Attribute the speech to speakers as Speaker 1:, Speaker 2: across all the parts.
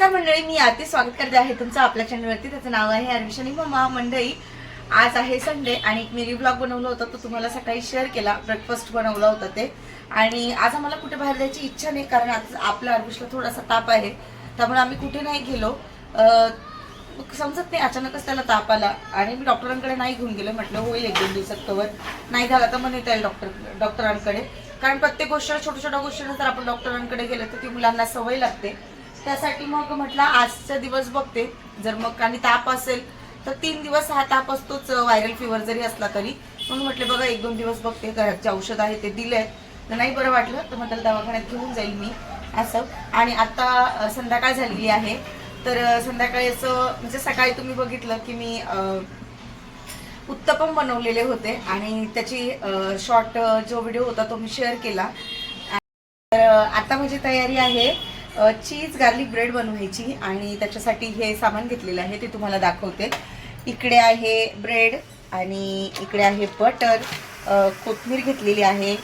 Speaker 1: नमस्कार मंडळी मी आती स्वागत करते आहे तुमचं आपल्या चॅनलवरती त्याचं नाव आहे अर्विशनी मम्मा. मंडळी आज आहे संडे आणि एक मिनी ब्लॉग बनवला होता तो तुम्हाला सकाळी शेअर केला. ब्रेकफास्ट बनवला होता ते. आणि आज आम्हाला कुठे बाहेर जायची इच्छा नाही कारण आज आपल्या अर्विशला थोडासा ताप आहे. त्यामुळे आम्ही कुठे नाही गेलो. समजत नाही अचानकच त्याला ताप आला. आणि मी डॉक्टरांकडे नाही घेऊन गेलो. म्हटलं होईल एक दोन दिवसात कवर नाही झाला तर मग येता येईल डॉक्टर डॉक्टरांकडे कारण प्रत्येक गोष्टीला छोट्या छोट्या गोष्टीला जर आपण डॉक्टरांकडे गेलं तर ती मुलांना सवय लागते. त्यासाठी मग म्हटलं आजचा दिवस बघते. जर मग आणि ताप असेल तर तीन दिवस हा ताप असतोच व्हायरल फिवर जरी असला तरी. म्हणून म्हटलं बघा एक दोन दिवस बघते. घरात जे औषध आहे ते दिले तर नाही बरं वाटलं तर म्हटलं दवाखान्यात घेऊन जाईल मी असं. आणि आता संध्याकाळ झालेली आहे. तर संध्याकाळी असं म्हणजे सकाळी तुम्ही बघितलं की मी उत्तपम बनवलेले होते. आणि त्याची शॉर्ट जो व्हिडिओ होता तो मी शेअर केला. तर आता माझी तयारी आहे चीज गार्लिक ब्रेड बनवायची आणि त्याच्यासाठी हे सामान घेतलेलं आहे ते तुम्हाला दाखवते. इकडे आहे ब्रेड आणि इकडे आहे बटर. कोथमीर घेतलेली आहे.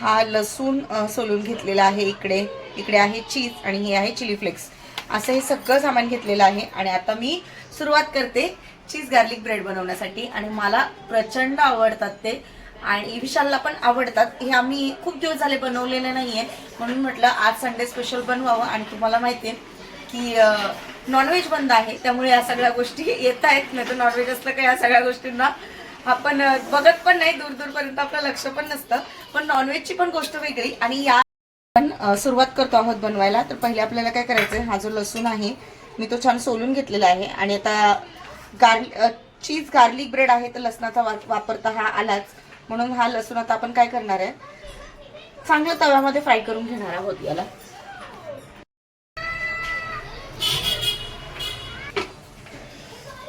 Speaker 1: हा लसूण सोलून घेतलेला आहे इकडे. इकडे आहे चीज आणि हे आहे चिली फ्लेक्स. असं हे सगळं सामान घेतलेलं आहे आणि आता मी सुरुवात करते चीज गार्लिक ब्रेड बनवण्यासाठी आणि मला प्रचंड आवडतात ते. आणि विशालला पण आवडतात. हे आम्ही खूप दिवस झाले बनवलेले नाहीये. म्हणून म्हटलं आज संडे स्पेशल बनवावं आणि तुम्हाला माहिती आहे की नॉनव्हेज बंद आहे. त्यामुळे या सगळ्या गोष्टी येत आहेत. नाही तर नॉनव्हेज असलं का या सगळ्या गोष्टींना? आपण बघत पण नाही. दूर दूरपर्यंत आपलं लक्ष पण नसतं. पण नॉनव्हेजची पण गोष्ट वेगळी. आणि या आपण सुरुवात करतो आहोत बनवायला. तर पहिले आपल्याला काय करायचं हा जो लसूण आहे मी तो छान सोलून घेतलेला आहे. आणि आता गार्ल चीज गार्लिक ब्रेड आहे तर लसणाचा वापरता हा आलाच. म्हणून हा लसूण आता आपण काय करणार आहे? चांगलं तव्यामध्ये फ्राय करून घेणार आहोत याला.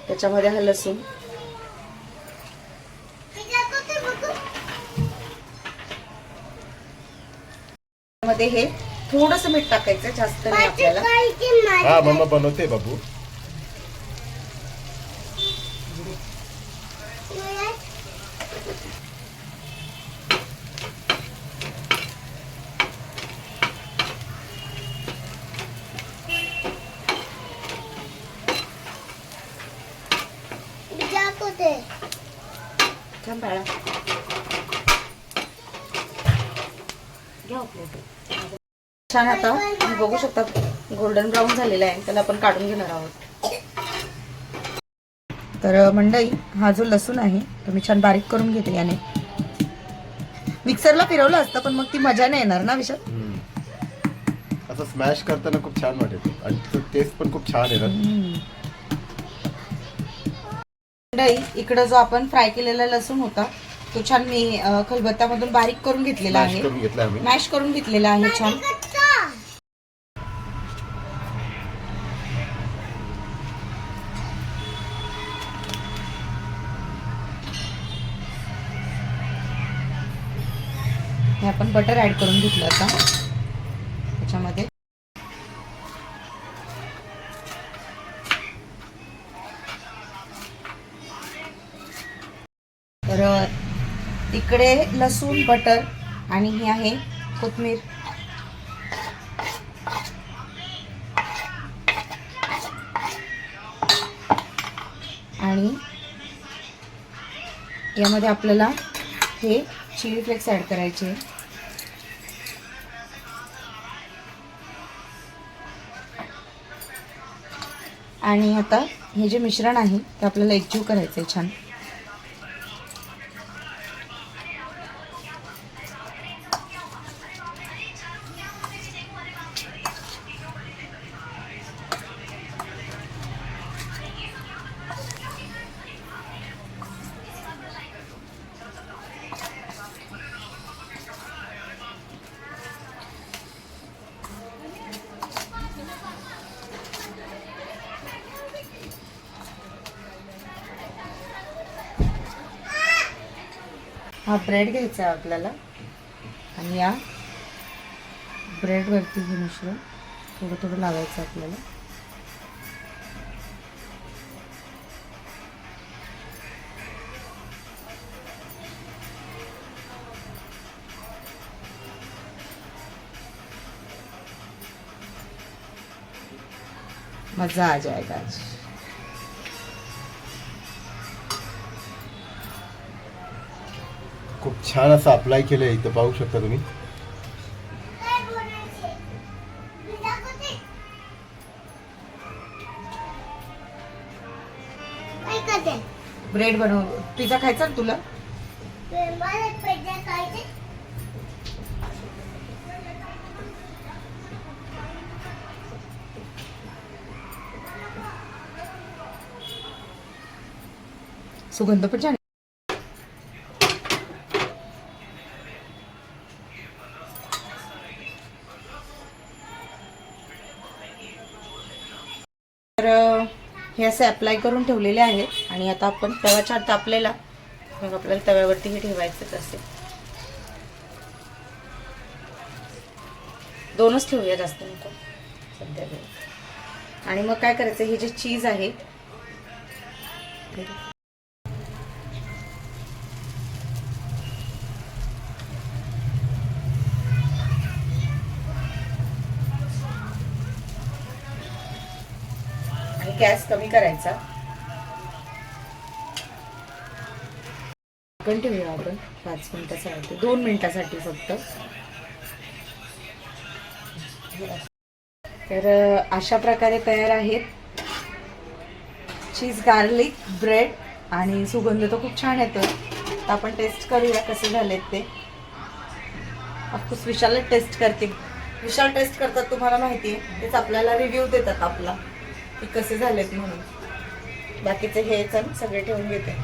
Speaker 1: त्याच्यामध्ये हा लसूण. मध्ये हे थोडस मीठ टाकायचं जास्त नाही आपल्याला.
Speaker 2: हा मम्मा बनवते बाबू.
Speaker 1: छान घ्या आता. तुम्ही बघू शकता गोल्डन ब्राऊन झालेला आहे. त्याला आपण काढून घेणार आहोत. तर मंडई हा जो लसूण आहे तो मी छान बारीक करून घेते याने. मिक्सरला फिरवलं असतं पण मग ती मजा नाही येणार ना विशाल.
Speaker 2: असं स्मॅश करताना खूप छान वाटेल आणि टेस्ट पण खूप छान येणार.
Speaker 1: मंडई इकडं जो आपण फ्राय केलेला लसूण होता तो छान मी अं, खलबत्त्यामधून बारीक करून घेतलेला आहे.
Speaker 2: करून घेतला आम्ही.
Speaker 1: मॅश करून घेतलेला आहे छान. हे आपण बटर ऍड करून घेतलं आता. त्याच्यामध्ये इकडे लसूण बटर आणि ही आहे कोथमीर. आणि यामध्ये आपल्याला हे चिली फ्लेक्स ॲड करायचे. आणि आता हे जे मिश्रण आहे ते आपल्याला एकजीव करायचं आहे छान. हा ब्रेड घ्यायचा आहे आपल्याला. आणि या ब्रेडवरती हे मिश्रण थोडं थोडं लावायचं आपल्याला. मजा आ जाएगा आज.
Speaker 2: खूप छान असं अप्लाय केलंय इथं पाहू शकता तुम्ही.
Speaker 1: ब्रेड बनव. पिझ्झा खायचा ना तुला? सुगंध पण छान तर अं, हे असे अप्लाय करून ठेवलेले आहेत. आणि आता आपण तवा छान तापलेला मग आपल्याला तव्यावरती हे ठेवायचंच असेल. दोनच ठेवूया जास्त नको. सध्या आणि मग काय करायचं? हे जे चीज आहे गॅस कमी करायचा. आपण ठेवूया आपण. पाच मिनिटासाठी दोन मिनिटासाठी फक्त. तर अशा प्रकारे तयार आहेत. चीज गार्लिक ब्रेड आणि सुगंध तर खूप छान येतो तर आपण टेस्ट करूया कसे झालेत ते. ऑफकोर्स विशालच टेस्ट करते. विशाल टेस्ट करतात तुम्हाला माहिती आहे तेच आपल्याला रिव्ह्यू देतात आपला. की कसे झालेत म्हणून. बाकीचे हे चल सगळे ठेवून घेते.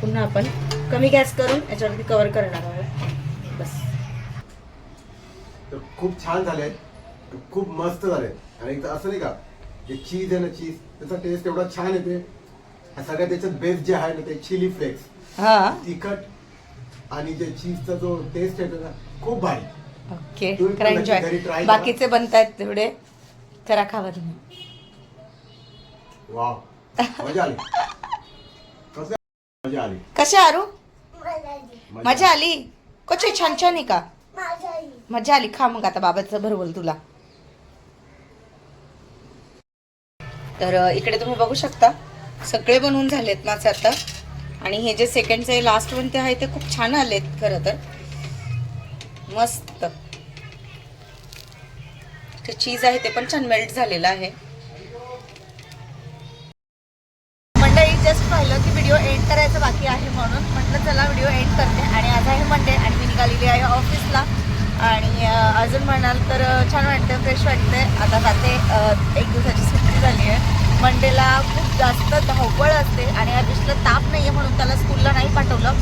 Speaker 1: पुन्हा आपण कमी गॅस करून याच्यावरती कव्हर करणार आहोत. बस.
Speaker 2: तर खूप छान झाले खूप मस्त झाले आणि एकदा असं नाही का जे चीज आहे ना चीज त्याचा टेस्ट एवढा छान येते सगळ्यात त्याच्यात बेस्ट जे आहे ना ते चिली फ्लेक्स
Speaker 1: हा.
Speaker 2: तिखट आणि जे चीजचा जो टेस्ट येतो ना खूप भारी.
Speaker 1: ओके
Speaker 2: तुम्ही पण
Speaker 1: करा
Speaker 2: नक्की घरी try
Speaker 1: एन्जॉय
Speaker 2: करा.
Speaker 1: बाकीचे बनतायत तेवढे करा खावा तुम्ही.
Speaker 2: वा मजा आली. कसं मजा आली.
Speaker 1: कसे आरू? मजा. आली? कशी छान छान आहे का? मजा आली. खा मग आता बाबाचं भरवल तुला. तर अ, इकडे तुम्ही बघू शकता. सगळे बनवून झालेत माझे आता. आणि हे जे सेकंडचे लास्ट वन ते आहे ते खूप छान आलेत खरं तर. मस्त. ते चीज आहे ते पण छान मेल्ट झालेलं आहे. मंडळी जस्ट पाहिलं की व्हिडिओ एंड करायचं बाकी आहे म्हणून. म्हटलं चला व्हिडिओ एंड करते. आणि आज आहे मंडे आणि मी निघालेली आहे ऑफिसला आणि अजून म्हणाल तर छान वाटतं फ्रेश वाटतंय. आता जाते एक दिवसाची सुट्टी झाली आहे. मंडेला खूप जास्त धावपळ असते आणि आयुषला ताप नाही आहे म्हणून त्याला स्कूलला नाही पाठवलं.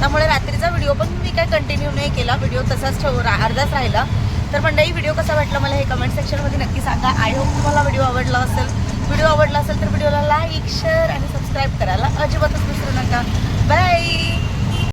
Speaker 1: त्यामुळे रात्रीचा व्हिडिओ पण मी काय कंटिन्यू नाही केला. व्हिडिओ तसाच ठेव अर्धाच राहिला. तर मंडळी व्हिडिओ कसा वाटला मला हे कमेंट सेक्शनमध्ये नक्की सांगा. आय होप तुम्हाला व्हिडिओ आवडला असेल. व्हिडिओ आवडला असेल तर व्हिडिओला लाईक शेअर आणि सबस्क्राईब करायला अजिबातच विसरू नका. बाय